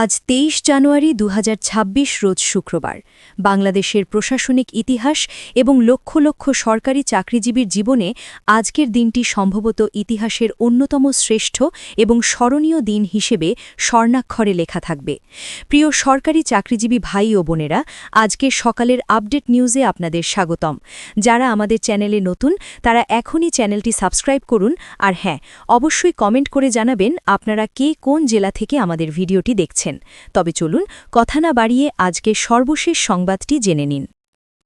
আজ তেইশ জানুয়ারি দু হাজার ছাব্বিশ রোজ শুক্রবার। বাংলাদেশের প্রশাসনিক ইতিহাস এবং লক্ষ লক্ষ সরকারি চাকরিজীবীর জীবনে আজকের দিনটি সম্ভবত ইতিহাসের অন্যতম শ্রেষ্ঠ এবং স্মরণীয় দিন হিসেবে স্বর্ণাক্ষরে লেখা থাকবে। প্রিয় সরকারি চাকরিজীবী ভাই ও বোনেরা, আজকে সকালের আপডেট নিউজে আপনাদের স্বাগতম। যারা আমাদের চ্যানেলে নতুন, তারা এখনই চ্যানেলটি সাবস্ক্রাইব করুন। আর হ্যাঁ অবশ্যই কমেন্ট করে জানাবেন আপনারা কে কোন জেলা থেকে আমাদের ভিডিওটি দেখছেন। তবে চলুন কথা না বাড়িয়ে আজকে সর্বশেষ সংবাদটি জেনে নিন।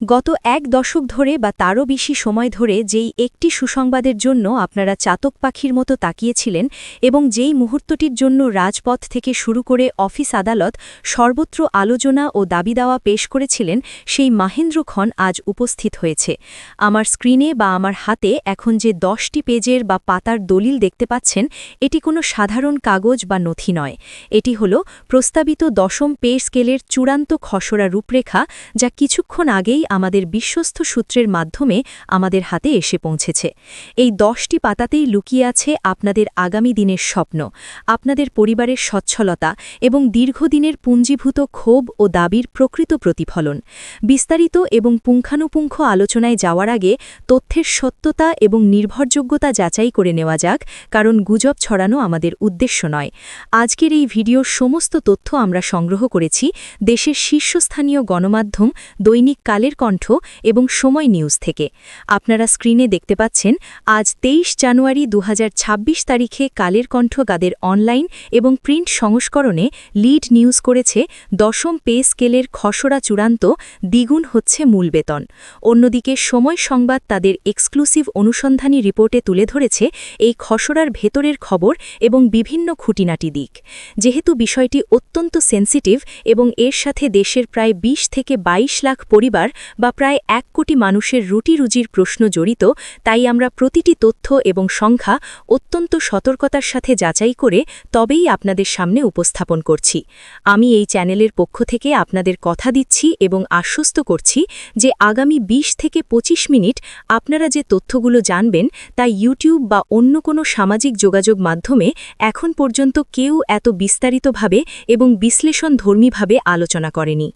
গত এক দশক ধরে বা তারও বেশি সময় ধরে যেই একটি সুসংবাদের জন্য আপনারা চাতক পাখির মতো তাকিয়েছিলেন এবং যেই মুহূর্তটির জন্য রাজপথ থেকে শুরু করে অফিস আদালত সর্বত্র আলোচনা ও দাবি দাওয়া পেশ করেছিলেন, সেই মাহেন্দ্র খন আজ উপস্থিত হয়েছে। আমার স্ক্রিনে বা আমার হাতে এখন যে দশটি পেজের বা পাতার দলিল দেখতে পাচ্ছেন, এটি কোনো সাধারণ কাগজ বা নথি নয়। এটি হল প্রস্তাবিত দশম পে স্কেলের চূড়ান্ত খসড়া রূপরেখা, যা কিছুক্ষণ আগেই আমাদের বিশ্বস্ত সূত্রের মাধ্যমে আমাদের হাতে এসে পৌঁছেছে। এই দশটি পাতাতেই লুকিয়ে আছে আপনাদের আগামী দিনের স্বপ্ন, আপনাদের পরিবারের সচ্ছলতা এবং দীর্ঘদিনের পুঞ্জীভূত ক্ষোভ ও দাবির প্রকৃত প্রতিফলন। বিস্তারিত এবং পুঙ্খানুপুঙ্খ আলোচনায় যাওয়ার আগে তথ্যের সত্যতা এবং নির্ভরযোগ্যতা যাচাই করে নেওয়া যাক, কারণ গুজব ছড়ানো আমাদের উদ্দেশ্য নয়। আজকের এই ভিডিওর সমস্ত তথ্য আমরা সংগ্রহ করেছি দেশের শীর্ষস্থানীয় গণমাধ্যম দৈনিক কালের কণ্ঠ এবং সময় নিউজ থেকে। আপনারা স্ক্রিনে দেখতে পাচ্ছেন, আজ তেইশ জানুয়ারি দু হাজার ছাব্বিশ তারিখে কালের কণ্ঠ গাদের অনলাইন এবং প্রিন্ট সংস্করণে লিড নিউজ করেছে দশম পে স্কেলের খসড়া চূড়ান্ত দ্বিগুণ হচ্ছে মূল বেতন। অন্যদিকে সময় সংবাদ তাদের এক্সক্লুসিভ অনুসন্ধানী রিপোর্টে তুলে ধরেছে এই খসড়ার ভেতরের খবর এবং বিভিন্ন খুঁটিনাটি দিক। যেহেতু বিষয়টি অত্যন্ত সেন্সিটিভ এবং এর সাথে দেশের প্রায় ২০ থেকে ২২ লাখ পরিবার বা প্রায় এক কোটি মানুষের রুটি রুজির প্রশ্ন জড়িত, তাই আমরা প্রতিটি তথ্য এবং সংখ্যা অত্যন্ত সতর্কতার সাথে যাচাই করে তবেই আপনাদের সামনে উপস্থাপন করছি। আমি এই চ্যানেলের পক্ষ থেকে আপনাদের কথা দিচ্ছি এবং আশ্বস্ত করছি যে আগামী ২০ থেকে ২৫ মিনিট আপনারা যে তথ্যগুলো জানবেন, তা ইউটিউব বা অন্য কোনো সামাজিক যোগাযোগ মাধ্যমে এখন পর্যন্ত কেউ এত বিস্তারিতভাবে এবং বিশ্লেষণধর্মীভাবে আলোচনা করেনি।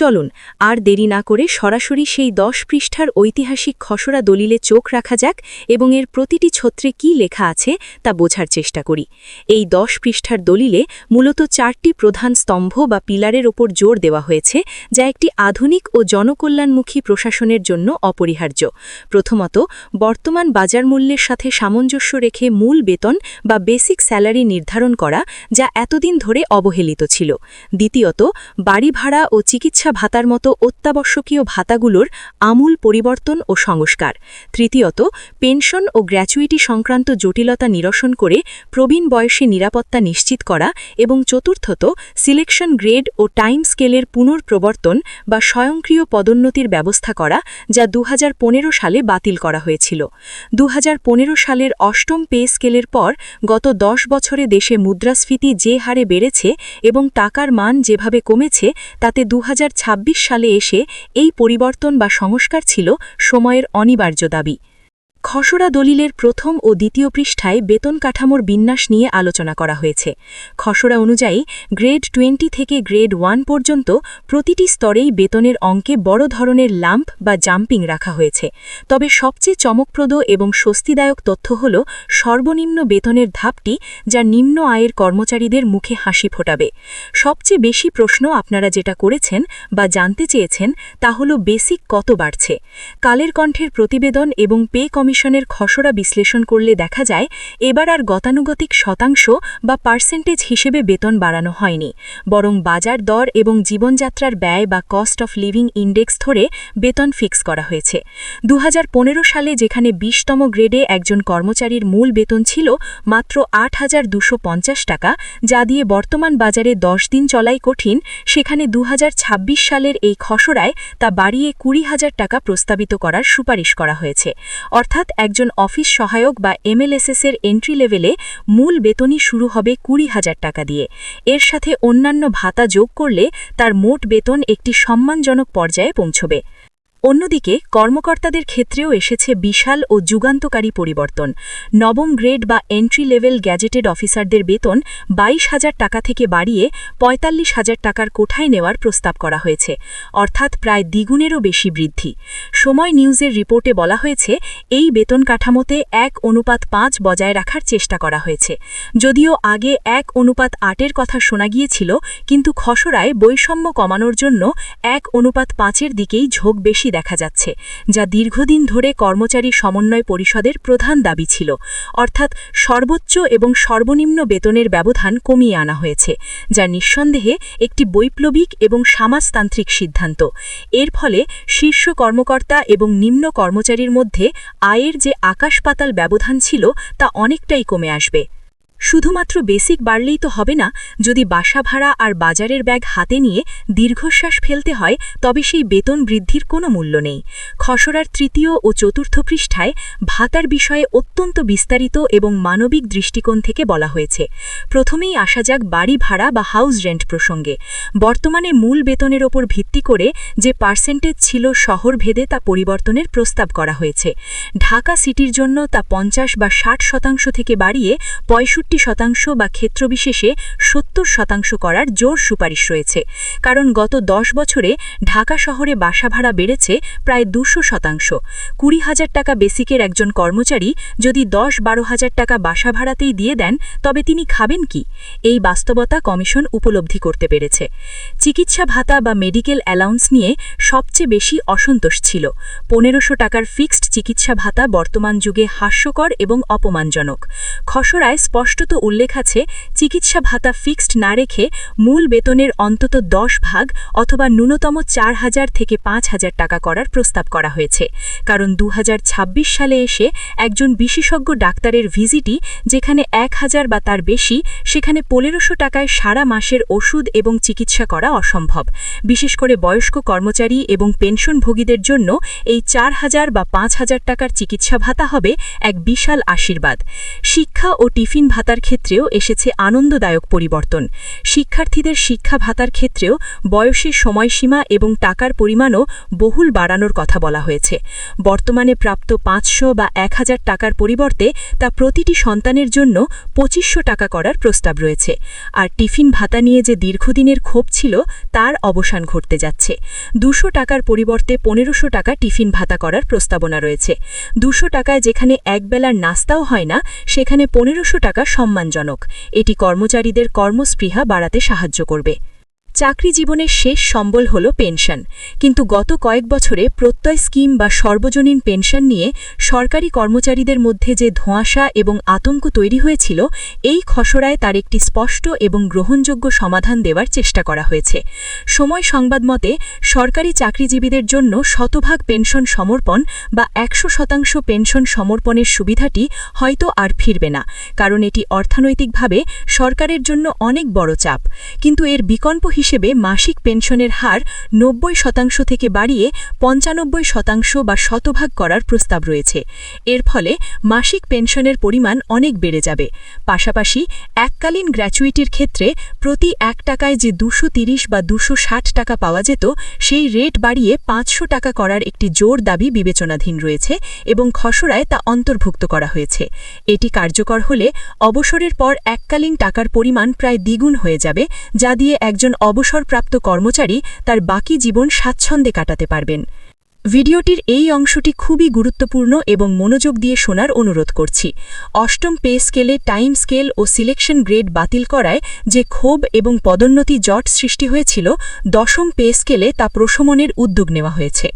চলুন, আর দেরি না করে সরাসরি সেই দশ পৃষ্ঠার ঐতিহাসিক খসড়া দলিলে চোখ রাখা যাক এবং এর প্রতিটি ছত্রে কি লেখা আছে তা বোঝার চেষ্টা করি। এই দশ পৃষ্ঠার দলিলে মূলত চারটি প্রধান স্তম্ভ বা পিলারের ওপর জোর দেওয়া হয়েছে, যা একটি আধুনিক ও জনকল্যাণমুখী প্রশাসনের জন্য অপরিহার্য। প্রথমত, বর্তমান বাজার মূল্যের সাথে সামঞ্জস্য রেখে মূল বেতন বা বেসিক স্যালারি নির্ধারণ করা, যা এতদিন ধরে অবহেলিত ছিল। দ্বিতীয়ত, বাড়ি ভাড়া ও চিকিৎসা চিকিৎসা ভাতার মতো অত্যাবশ্যকীয় ভাতাগুলোর আমূল পরিবর্তন ও সংস্কার। তৃতীয়ত, পেনশন ও গ্র্যাচুইটি সংক্রান্ত জটিলতা নিরসন করে প্রবীণ বয়সে নিরাপত্তা নিশ্চিত করা এবং চতুর্থত, সিলেকশন গ্রেড ও টাইম স্কেলের পুনর্প্রবর্তন বা স্বয়ংক্রিয় পদোন্নতির ব্যবস্থা করা যা দু হাজার পনেরো সালে বাতিল করা হয়েছিল। দু হাজার পনেরো সালের অষ্টম পে স্কেলের পর গত দশ বছরে দেশে মুদ্রাস্ফীতি যে হারে বেড়েছে এবং টাকার মান যেভাবে কমেছে, তাতে দু হাজার সালে এসে এই পরিবর্তন বা সংস্কার ছিল সময়ের অনিবার্য দাবি। খসড়া দলিলের প্রথম ও দ্বিতীয় পৃষ্ঠায় বেতন কাঠামোর বিন্যাস নিয়ে আলোচনা করা হয়েছে। খসড়া অনুযায়ী, গ্রেড টোয়েন্টি থেকে গ্রেড ওয়ান পর্যন্ত প্রতিটি স্তরেই বেতনের অঙ্কে বড় ধরনের লাম্প বা জাম্পিং রাখা হয়েছে। তবে সবচেয়ে চমকপ্রদ এবং স্বস্তিদায়ক তথ্য হল সর্বনিম্ন বেতনের ধাপটি যা নিম্ন আয়ের কর্মচারীদের মুখে হাসি ফোটাবে। সবচেয়ে বেশি প্রশ্ন আপনারা যেটা করেছেন বা জানতে চেয়েছেন তা হল বেসিক কত বাড়ছে? কালের কণ্ঠের প্রতিবেদন এবং পে কমিশন কমিশনের খসড়া বিশ্লেষণ করলে দেখা যায়, এবার আর গতানুগতিক শতাংশ বা পার্সেন্টেজ হিসেবে বেতন বাড়ানো হয়নি। বরং বাজার দর এবং জীবনযাত্রার ব্যয় বা কস্ট অফ লিভিং ইন্ডেক্স ধরে বেতন ফিক্স করা হয়েছে। দুহাজার পনেরো সালে যেখানে বিশতম গ্রেডে একজন কর্মচারীর মূল বেতন ছিল মাত্র আট টাকা, যা দিয়ে বর্তমান বাজারে দশ দিন চলাই কঠিন, সেখানে দু হাজার ছাব্বিশ সালের এই খসড়ায় তা বাড়িয়ে কুড়ি হাজার টাকা প্রস্তাবিত করার সুপারিশ করা হয়েছে। অর্থাৎ অর্থাৎ একজন অফিস সহায়ক বা এমএলএসএসের এন্ট্রি লেভেলে মূল বেতনই শুরু হবে কুড়ি হাজার টাকা দিয়ে। এর সাথে অন্যান্য ভাতা যোগ করলে তার মোট বেতন একটি সম্মানজনক পর্যায়ে পৌঁছবে। অন্যদিকে, কর্মকর্তাদের ক্ষেত্রেও এসেছে বিশাল ও যুগান্তকারী পরিবর্তন। নবম গ্রেড বা এন্ট্রি লেভেল গ্যাজেটেড অফিসারদের বেতন বাইশ হাজার টাকা থেকে বাড়িয়ে পঁয়তাল্লিশ হাজার টাকার কোঠায় নেওয়ার প্রস্তাব করা হয়েছে, অর্থাৎ প্রায় দ্বিগুণেরও বেশি বৃদ্ধি। সময় নিউজের রিপোর্টে বলা হয়েছে, এই বেতন কাঠামোতে এক অনুপাত পাঁচ বজায় রাখার চেষ্টা করা হয়েছে। যদিও আগে এক অনুপাত আটের কথা শোনা গিয়েছিল, কিন্তু খসড়ায় বৈষম্য কমানোর জন্য এক অনুপাত পাঁচের দিকেই ঝোঁক বেশি দেখা যাচ্ছে, যা দীর্ঘদিন ধরে কর্মচারী সমন্বয় পরিষদের প্রধান দাবি ছিল। অর্থাৎ সর্বোচ্চ এবং সর্বনিম্ন বেতনের ব্যবধান কমিয়ে আনা হয়েছে যা নিঃসন্দেহে একটি বৈপ্লবিক এবং সমাজতান্ত্রিক সিদ্ধান্ত। এর ফলে শীর্ষ কর্মকর্তা এবং নিম্ন কর্মচারীর মধ্যে আয়ের যে আকাশপাতাল ব্যবধান ছিল, তা অনেকটাই কমে আসবে। শুধুমাত্র বেসিক বাড়লেই তো হবে না, যদি বাসা ভাড়া আর বাজারের ব্যাগ হাতে নিয়ে দীর্ঘশ্বাস ফেলতে হয়, তবে সেই বেতন বৃদ্ধির কোনো মূল্য নেই। খসড়ার তৃতীয় ও চতুর্থ পৃষ্ঠায় ভাতার বিষয়ে অত্যন্ত বিস্তারিত এবং মানবিক দৃষ্টিকোণ থেকে বলা হয়েছে। প্রথমেই আসা যাক বাড়ি ভাড়া বা হাউস রেন্ট প্রসঙ্গে। বর্তমানে মূল বেতনের ওপর ভিত্তি করে যে পার্সেন্টেজ ছিল শহর ভেদে তা পরিবর্তনের প্রস্তাব করা হয়েছে। ঢাকা সিটির জন্য তা পঞ্চাশ বা ষাট শতাংশ থেকে বাড়িয়ে পঁয়ষট্টি শতাংশ বা ক্ষেত্রবিশেষে সত্তর শতাংশ করার জোর সুপারিশ রয়েছে। কারণ গত দশ বছরে ঢাকা শহরে বাসা ভাড়া বেড়েছে প্রায় দুশো শতাংশ। কুড়ি হাজার টাকা বেসিকের একজন কর্মচারী যদি দশ বারো হাজার টাকা বাসা ভাড়াতেই দিয়ে দেন, তবে তিনি খাবেন কি? এই বাস্তবতা কমিশন উপলব্ধি করতে পেরেছে। চিকিৎসা ভাতা বা মেডিকেল অ্যালাউন্স নিয়ে সবচেয়ে বেশি অসন্তোষ ছিল। পনেরোশো টাকার ফিক্সড চিকিৎসা ভাতা বর্তমান যুগে হাস্যকর এবং অপমানজনক। খসড়ায় স্পষ্টত উল্লেখ আছে, চিকিৎসা ভাতা ফিক্সড না রেখে মূল বেতনের অন্তত দশ ভাগ অথবা ন্যূনতম চার হাজার থেকে পাঁচ হাজার টাকা করার প্রস্তাব করা হয়েছে। কারণ দু সালে এসে একজন বিশেষজ্ঞ ডাক্তারের ভিজিটই যেখানে এক হাজার বা তার বেশি, সেখানে পনেরোশো টাকায় সারা মাসের ওষুধ এবং চিকিৎসা করা অসম্ভব। বিশেষ করে বয়স্ক কর্মচারী এবং পেনশনভোগীদের জন্য এই চার হাজার বা পাঁচ হাজার টাকার চিকিৎসা ভাতা হবে এক বিশাল আশীর্বাদ। শিক্ষা ও টিফিন ভাতার ক্ষেত্রেও এসেছে আনন্দদায়ক পরিবর্তন। শিক্ষার্থীদের শিক্ষা ভাতার ক্ষেত্রেও বয়সের সময়সীমা এবং টাকার পরিমাণও বহুল বাড়ানোর কথা বলা হয়েছে। বর্তমানে প্রাপ্ত পাঁচশো বা এক হাজার টাকার পরিবর্তে তা প্রতিটি সন্তানের জন্য পঁচিশশো টাকা করার প্রস্তাব রয়েছে। আর টিফিন ভাতা নিয়ে যে দীর্ঘদিনের ক্ষোভ ছিল, তার অবসান ঘটতে যাচ্ছে। দুশো টাকার পরিবর্তে পনেরোশো টাকা টিফিন ভাতা করার প্রস্তাবনা রয়েছে। দুশো টাকায় যেখানে একবেলার নাস্তাও হয় না, সেখানে পনেরোশো টাকা সম্মানজনক। এটি কর্মচারীদের কর্মস্পৃহা বাড়াতে সাহায্য করবে। চাকরি জীবনের শেষ সম্বল হল পেনশন। কিন্তু গত কয়েক বছরে প্রত্যয় স্কিম বা সর্বজনীন পেনশন নিয়ে সরকারি কর্মচারীদের মধ্যে যে ধোঁয়াশা এবং আতঙ্ক তৈরি হয়েছিল, এই খসড়ায় তার একটি স্পষ্ট এবং গ্রহণযোগ্য সমাধান দেওয়ার চেষ্টা করা হয়েছে। সময় সংবাদ মতে, সরকারি চাকরিজীবীদের জন্য শতভাগ পেনশন সমর্পণ বা একশো শতাংশ পেনশন সমর্পণের সুবিধাটি হয়তো আর ফিরবে না, কারণ এটি অর্থনৈতিকভাবে সরকারের জন্য অনেক বড় চাপ। কিন্তু এর বিকল্প মাসিক পেনশনের হার নব্বই শতাংশ থেকে বাড়িয়ে পঞ্চানব্বই শতাংশ বা শতভাগ করার প্রস্তাব রয়েছে। এর ফলে মাসিক পেনশনের পরিমাণ অনেক বেড়ে যাবে। পাশাপাশি এককালীন গ্র্যাচুইটির ক্ষেত্রে প্রতি এক টাকায় যে দুশো বা দুশো টাকা পাওয়া যেত, সেই রেট বাড়িয়ে পাঁচশো টাকা করার একটি জোর দাবি বিবেচনাধীন রয়েছে এবং খসড়ায় তা অন্তর্ভুক্ত করা হয়েছে। এটি কার্যকর হলে অবসরের পর এককালীন টাকার পরিমাণ প্রায় দ্বিগুণ হয়ে যাবে, যা দিয়ে একজন অবসরপ্রাপ্ত কর্মচারী তার বাকি জীবন স্বাচ্ছন্দ্যে কাটাতে পারবেন। ভিডিওটির এই অংশটি খুবই গুরুত্বপূর্ণ এবং মনোযোগ দিয়ে শোনার অনুরোধ করছি। অষ্টম পে স্কেলে টাইম স্কেল ও সিলেকশন গ্রেড বাতিল করায় যে ক্ষোভ এবং পদোন্নতি জট সৃষ্টি হয়েছিল, দশম পে স্কেলে তা প্রশমনের উদ্যোগ নেওয়া হয়েছে।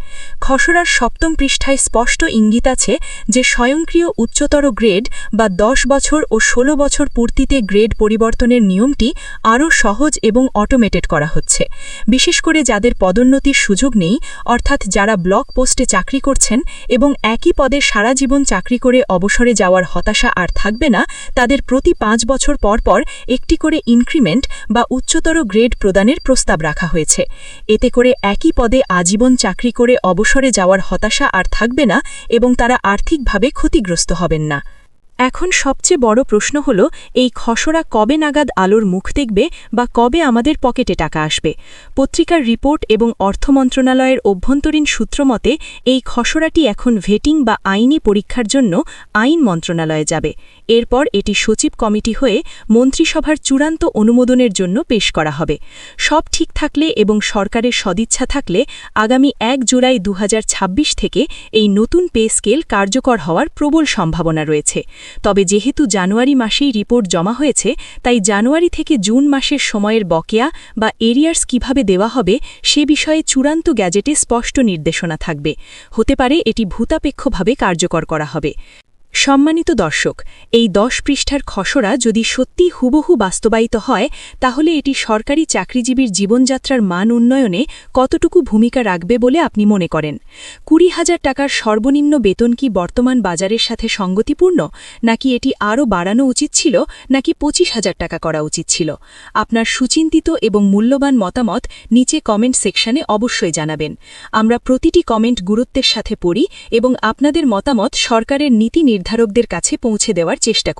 খসড়ার সপ্তম পৃষ্ঠায় স্পষ্ট ইঙ্গিত আছে যে স্বয়ংক্রিয় উচ্চতর গ্রেড বা দশ বছর ও ১৬ বছর পূর্তিতে গ্রেড পরিবর্তনের নিয়মটি আরও সহজ এবং অটোমেটেড করা হচ্ছে। বিশেষ করে যাদের পদোন্নতির সুযোগ নেই, অর্থাৎ যারা ব্লক ব্লক পোস্টে চাকরি করছেন এবং একই পদে সারা জীবন চাকরি করে অবসরে যাওয়ার হতাশা আর থাকবে না, তাদের প্রতি পাঁচ বছর পর পর একটি করে ইনক্রিমেন্ট বা উচ্চতর গ্রেড প্রদানের প্রস্তাব রাখা হয়েছে। এতে করে একই পদে আজীবন চাকরি করে অবসরে যাওয়ার হতাশা আর থাকবে না এবং তারা আর্থিকভাবে ক্ষতিগ্রস্ত হবেন না। এখন সবচেয়ে বড় প্রশ্ন হল, এই খসড়া কবে নাগাদ আলোর মুখ দেখবে বা কবে আমাদের পকেটে টাকা আসবে? পত্রিকার রিপোর্ট এবং অর্থ মন্ত্রণালয়ের অভ্যন্তরীণ সূত্র মতে, এই খসড়াটি এখন ভেটিং বা আইনি পরীক্ষার জন্য আইন মন্ত্রণালয়ে যাবে। এরপর এটি সচিব কমিটি হয়ে মন্ত্রিসভার চূড়ান্ত অনুমোদনের জন্য পেশ করা হবে। সব ঠিক থাকলে এবং সরকারের সদিচ্ছা থাকলে আগামী এক জুলাই দু হাজার ছাব্বিশ থেকে এই নতুন পে স্কেল কার্যকর হওয়ার প্রবল সম্ভাবনা রয়েছে। তবে যেহেতু জানুয়ারি মাসেই রিপোর্ট জমা হয়েছে, তাই জানুয়ারি থেকে জুন মাসের সময়ের বকেয়া বা এরিয়ার্স কীভাবে দেওয়া হবে সে বিষয়ে চূড়ান্ত গ্যাজেটে স্পষ্ট নির্দেশনা থাকবে। হতে পারে এটি ভূতাপেক্ষভাবে কার্যকর করা হবে। সম্মানিত দর্শক, এই দশ পৃষ্ঠার খসড়া যদি সত্যি হুবহু বাস্তবায়িত হয়, তাহলে এটি সরকারি চাকরিজীবীর জীবনযাত্রার মান উন্নয়নে কতটুকু ভূমিকা রাখবে বলে আপনি মনে করেন? কুড়ি হাজার টাকার সর্বনিম্ন বেতন কি বর্তমান বাজারের সাথে সঙ্গতিপূর্ণ? নাকি এটি আরও বাড়ানো উচিত ছিল, নাকি পঁচিশ হাজার টাকা করা উচিত ছিল? আপনার সুচিন্তিত এবং মূল্যবান মতামত নিচে কমেন্ট সেকশনে অবশ্যই জানাবেন। আমরা প্রতিটি কমেন্ট গুরুত্বের সাথে পড়ি এবং আপনাদের মতামত সরকারের নীতি নির্ধারকদের কাছে পৌঁছে দেওয়ার চেষ্টা